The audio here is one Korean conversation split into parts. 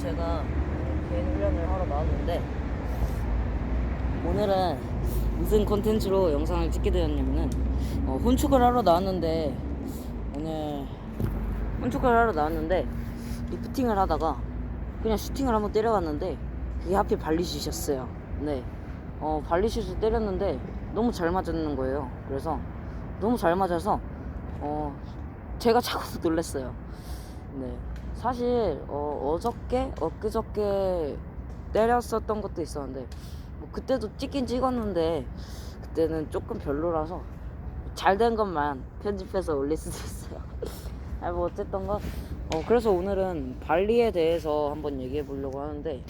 제가 개인 훈련을 하러 나왔는데 오늘은 무슨 콘텐츠로 영상을 찍게 되었냐면은 어, 혼축을 하러 나왔는데 오늘 혼축을 하러 나왔는데 리프팅을 하다가 그냥 슈팅을 한번 때려봤는데 그게 하필 발리슛이었어요. 네, 어, 발리슛을 때렸는데 너무 잘 맞았는 거예요. 그래서 너무 잘 맞아서 어, 제가 자꾸 놀랐어요. 네. 사실 어, 어저께 엊그저께 때렸었던 것도 있었는데 뭐 그때도 찍긴 찍었는데 그때는 조금 별로라서 잘 된 것만 편집해서 올릴 수도 있어요. 아니 뭐 어쨌든 건 어, 그래서 오늘은 발리에 대해서 한번 얘기해 보려고 하는데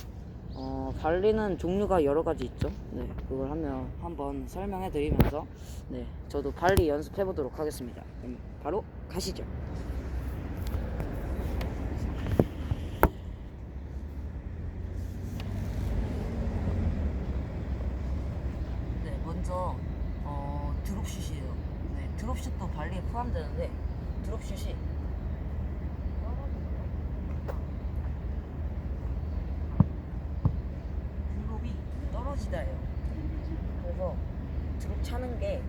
어, 발리는 종류가 여러 가지 있죠. 네, 그걸 하면 한번 설명해 드리면서 네, 저도 발리 연습해 보도록 하겠습니다. 그럼 바로 가시죠. 네, 먼저 어, 드롭슛이에요. 네, 드롭슛도 발리에 포함되는데 드롭슛이 드롭이 떨어지다예요. 그래서 드롭 차는 게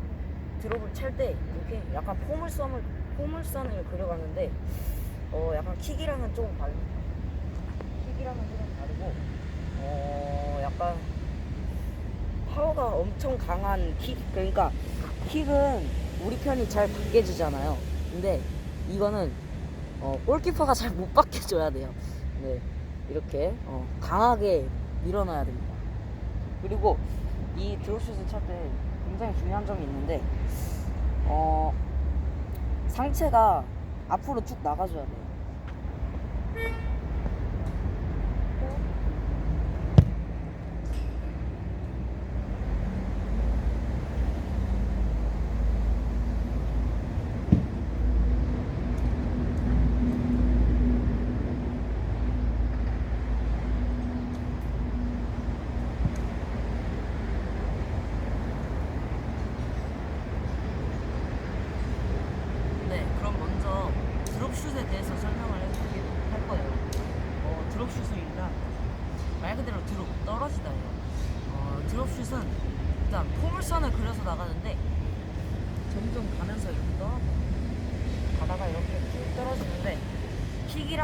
드롭을 찰 때 이렇게 약간 포물선을 포물선을 그려가는데 어 약간 킥이랑은 조금 다르 킥이랑은 조금 다르고 어 약간 파워가 엄청 강한 킥 그러니까 킥은 우리 편이 잘 받게 주잖아요. 근데 이거는 어, 골키퍼가 잘못 받게 줘야 돼요. 네 이렇게 어, 강하게 밀어넣어야 됩니다. 그리고 이 드롭슛을 찰 때 굉장히 중요한 점이 있는데 어 상체가 앞으로 쭉 나가줘야 돼요 네, 그럼 먼저 드롭슛에 대해서 설명을 해드리도록 할 거예요. 어, 드롭슛은 일단 말 그대로 드롭 떨어지다예요. 어, 드롭슛은 일단 포물선을 그려서 나가는데 점점 가면서 이렇게 떨어져. 가다가 이렇게 쭉 떨어지는데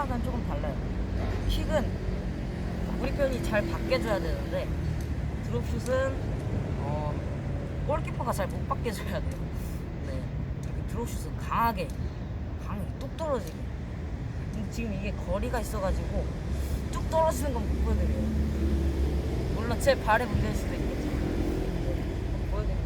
킥이랑은 조금 달라요. 킥은 우리 편이 잘 받게 줘야 되는데 드롭슛은 어, 골키퍼가 잘못 받게 줘야 돼요. 네. 이렇게 드롭슛은 강하게 강하게 뚝 떨어지게 지금 이게 거리가 있어가지고 뚝 떨어지는 건 못 보여드려요 물론 제 발에 문제일 수도 있겠지 한번 보여드리면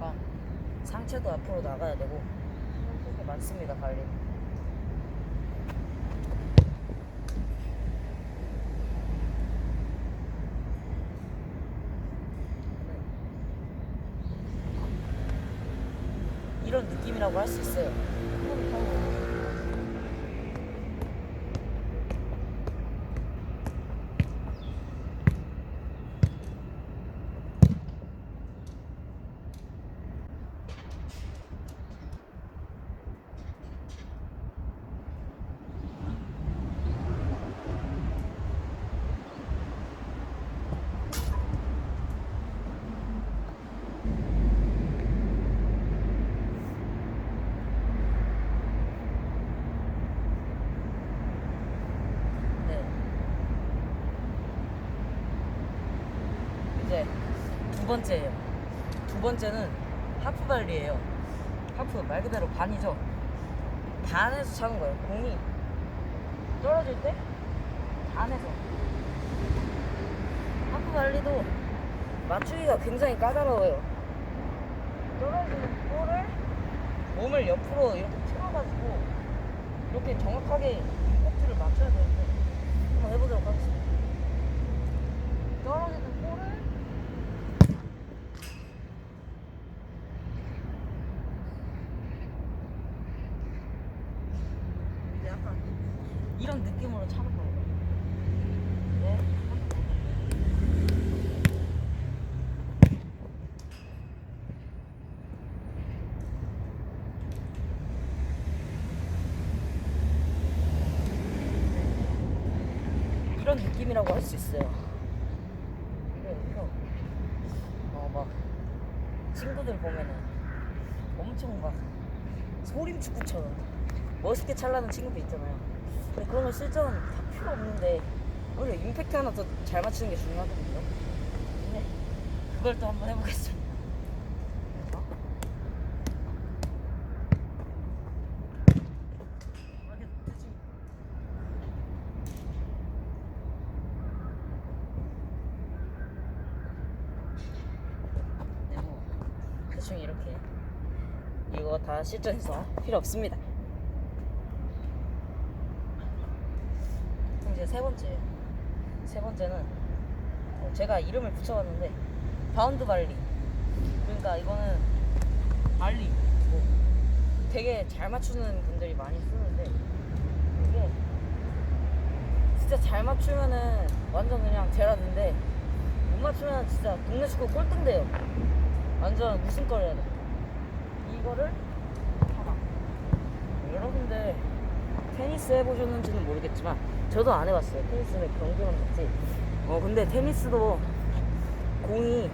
약간 상체도 앞으로 나가야 되고. 그게 많습니다 관리. 이런 느낌이라고 할 수 있어요 네. 이제 두 번째예요. 두 번째는 하프 발리예요. 하프 말 그대로 반이죠. 반에서 차는 거예요. 공이 떨어질 때 반에서. 하프 발리도 맞추기가 굉장히 까다로워요. 떨어지는 볼을 몸을 옆으로 이렇게 틀어가지고 이렇게 정확하게 임팩트를 맞춰야 되는데 한번 해보도록 하겠습니다. 떨어지는 이런 느낌으로 차는 거예요. 네. 이런 느낌이라고 할 수 있어요. 그래서 어막 친구들 보면은 엄청 막 소림축구처럼 멋있게 찰나는 친구도 있잖아요. 근데 그런 거 실전 다 필요 없는데 오히려 임팩트 하나 더 잘 맞추는 게 중요하거든요. 근데 그걸 또 한번 해보겠습니다. 네, 뭐 대충 이렇게 이거 다 실전에서 필요 없습니다. 그럼 이제 세 번째 세 번째는 어, 제가 이름을 붙여봤는데 바운드 발리. 그러니까 이거는 발리. 뭐 되게 잘 맞추는 분들이 많이 쓰는데 이게 진짜 잘 맞추면은 완전 그냥 제라드인데 못 맞추면 진짜 동네 축구 꼴등돼요. 완전 우승거려야 돼 이거를 하나 여러분들 테니스 해보셨는지는 모르겠지만 저도 안 해봤어요. 테니스는 경기만 봤지. 어 근데 테니스도 공이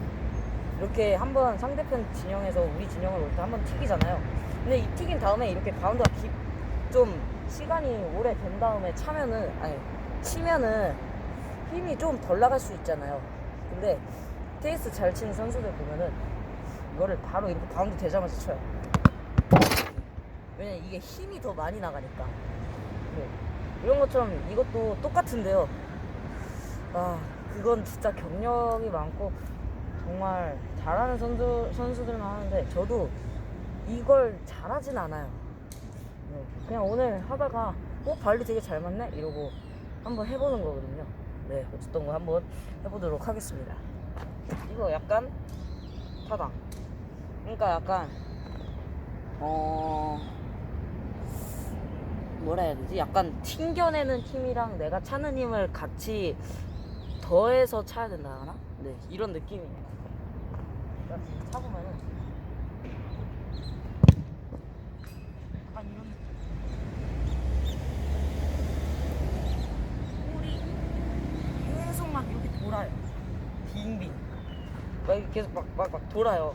이렇게 한번 상대편 진영에서 우리 진영을 올 때 한번 튀기잖아요. 근데 이 튀긴 다음에 이렇게 바운드가 기, 좀 시간이 오래 된 다음에 차면은 아니 치면은 힘이 좀 덜 나갈 수 있잖아요. 근데 테니스 잘 치는 선수들 보면은 이거를 바로 이렇게 바운드 되자마자 쳐요. 왜냐 이게 힘이 더 많이 나가니까. 네. 이런 것처럼 이것도 똑같은데요. 아 그건 진짜 경력이 많고 정말 잘하는 선수, 선수들만 하는데 저도 이걸 잘하진 않아요. 네. 그냥 오늘 하다가 어 발리 되게 잘 맞네? 이러고 한번 해보는 거거든요. 네 어쨌든 거 한번 해보도록 하겠습니다. 이거 약간 타당. 그러니까 약간 어 뭐라 해야 되지? 약간 튕겨내는 팀이랑 내가 차는 힘을 같이 더해서 차야 된다 하나? 네 이런 느낌이에요. 그러니까 지금 차보면은 약간 이런 느낌. 볼이 계속 막 이렇게 돌아요. 빙빙. 막 이렇게 계속 막 막 막 돌아요.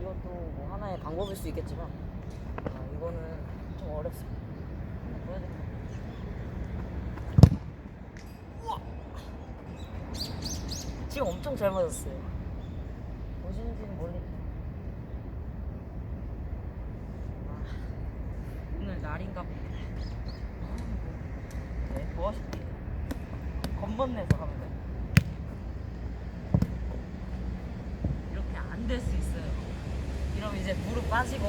이것도 뭐 하나의 방법일 수 있겠지만 아, 이거는 좀 어렵습니다. 지금 엄청 잘 맞았어요. 보시는지는 모르겠지만 아, 오늘 날인가 봅니다. 네, 뭐 하실게요? 건번내서 하면 돼요. 이렇게 안 될 수 있어요. 이러면 이제 무릎 빠지고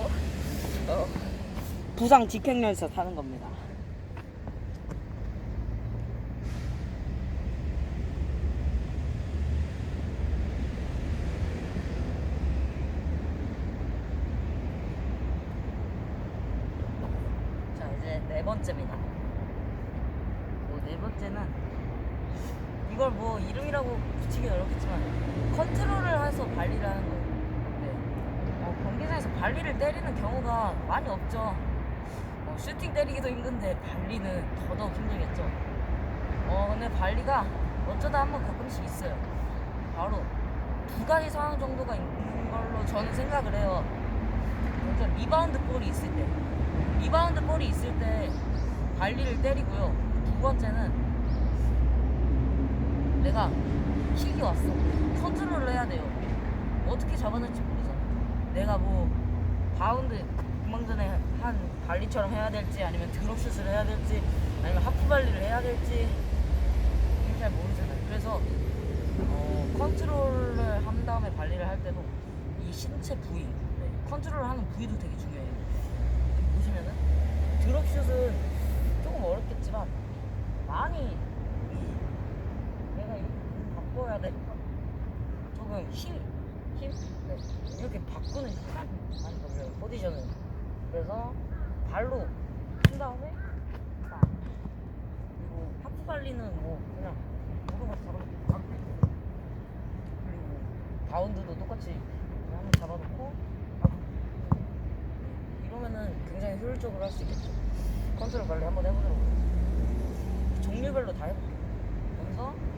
어, 부상 직행렬에서 타는 겁니다. 자 이제 네 번째입니다. 뭐 네 번째는 이걸 뭐 이름이라고 붙이기 어렵겠지만 컨트롤을 해서 발리를 하는 거예요. 네. 어, 경기장에서 발리를 때리는 경우가 많이 없죠. 어, 슈팅 때리기도 힘든데 발리는 더더욱 힘들겠죠. 어 근데 발리가 어쩌다 한번 가끔씩 있어요. 바로 두 가지 상황 정도가 있는 걸로 저는 생각을 해요. 먼저 리바운드 볼이 있을 때, 리바운드 볼이 있을 때 발리를 때리고요. 두 번째는 내가 킥이 왔어. 컨트롤을 해야 돼요. 어떻게 잡아낼지 모르잖아. 내가 뭐 바운드 금방 전에 한 발리처럼 해야 될지 아니면 드롭슛을 해야 될지 아니면 하프 발리를 해야 될지 잘 모르잖아요. 그래서 어, 컨트롤을 한 다음에 발리를 할 때도 이 신체 부위, 네, 컨트롤을 하는 부위도 되게 중요해요. 보시면은 드롭슛은 조금 어렵겠지만 많이 내가 바꿔야 돼. 조금 힘, 힘? 네. 이렇게 바꾸는 시간이 많이 걸려요. 포지션을. 그래서 발로 한 다음에 딱. 그리고 하프 발리는 뭐 그냥 무릎을 잡아 바로 펴고. 그리고 바운드도 똑같이 한번 잡아놓고 이러면은 굉장히 효율적으로 할 수 있겠죠. 컨트롤 관리 한번 해보도록 하겠습니다. 종류별로 다 해볼게요. 바운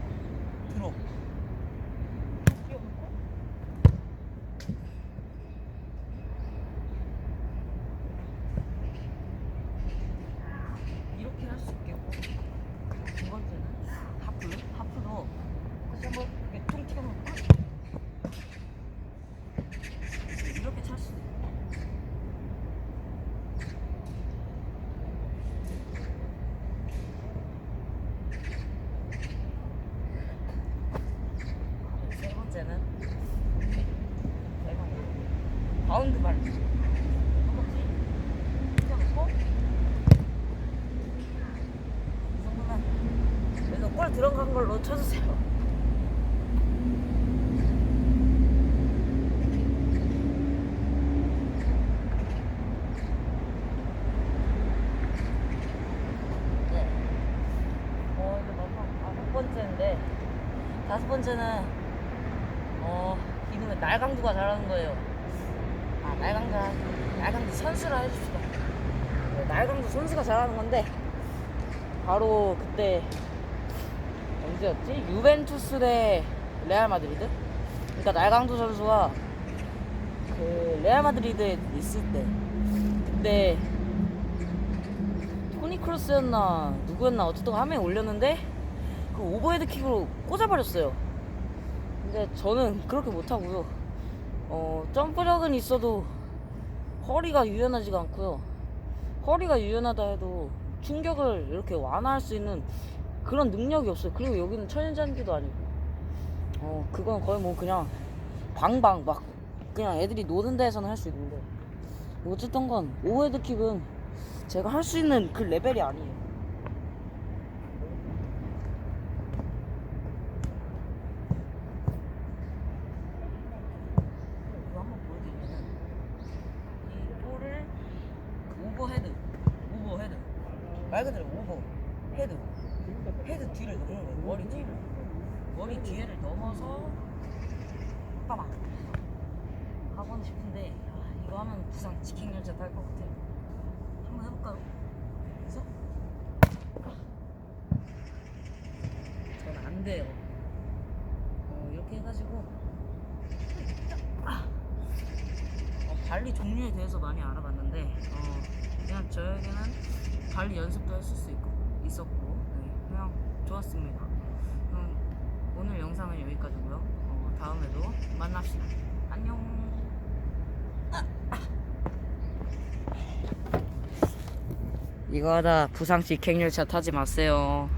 있잖아. 바운드 발. 그래서 골 들어간 걸로 쳐주세요. 네. 어, 이거 몇 번, 아, 첫 번째인데, 다섯 번째는 날강두가 잘하는 거예요. 아 날강두 날강두 선수라 해줍시다. 네, 날강두 선수가 잘하는 건데 바로 그때 언제였지? 유벤투스 대 레알 마드리드? 그러니까 날강두 선수가 그 레알 마드리드에 있을 때 그때 토니 크로스였나 누구였나 어쨌든 한 명이 올렸는데 그 오버헤드 킥으로 꽂아버렸어요. 근데 저는 그렇게 못하고요. 어 점프력은 있어도 허리가 유연하지가 않고요. 허리가 유연하다 해도 충격을 이렇게 완화할 수 있는 그런 능력이 없어요. 그리고 여기는 천연잔디도 아니고, 어 그건 거의 뭐 그냥 방방 막 그냥 애들이 노는 데에서는 할 수 있는데 어쨌든 건 오버헤드 킥은 제가 할 수 있는 그 레벨이 아니에요. 이거 한번 보여드리면은 이 볼을 오버헤드, 오버헤드 말 그대로 오버 헤드, 헤드 뒤를 넘는 거예요. 머리 뒤를, 머리 뒤에를 넘어서 빠방 하고는 싶은데 아, 이거 하면 부상 치킨 열차 탈 것 같아요. 한번 해볼까요? 그래서 저는 안 돼요. 어, 이렇게 해가지고 아. 어, 발리 종류에 대해서 많이 알아봤는데 어, 그냥 저에게는 발리 연습도 했을 수 있고 있었고 네, 그냥 좋았습니다. 그럼 오늘 영상은 여기까지고요. 어, 다음에도 만납시다. 안녕. 이거 하다 부상시 객열차 타지 마세요.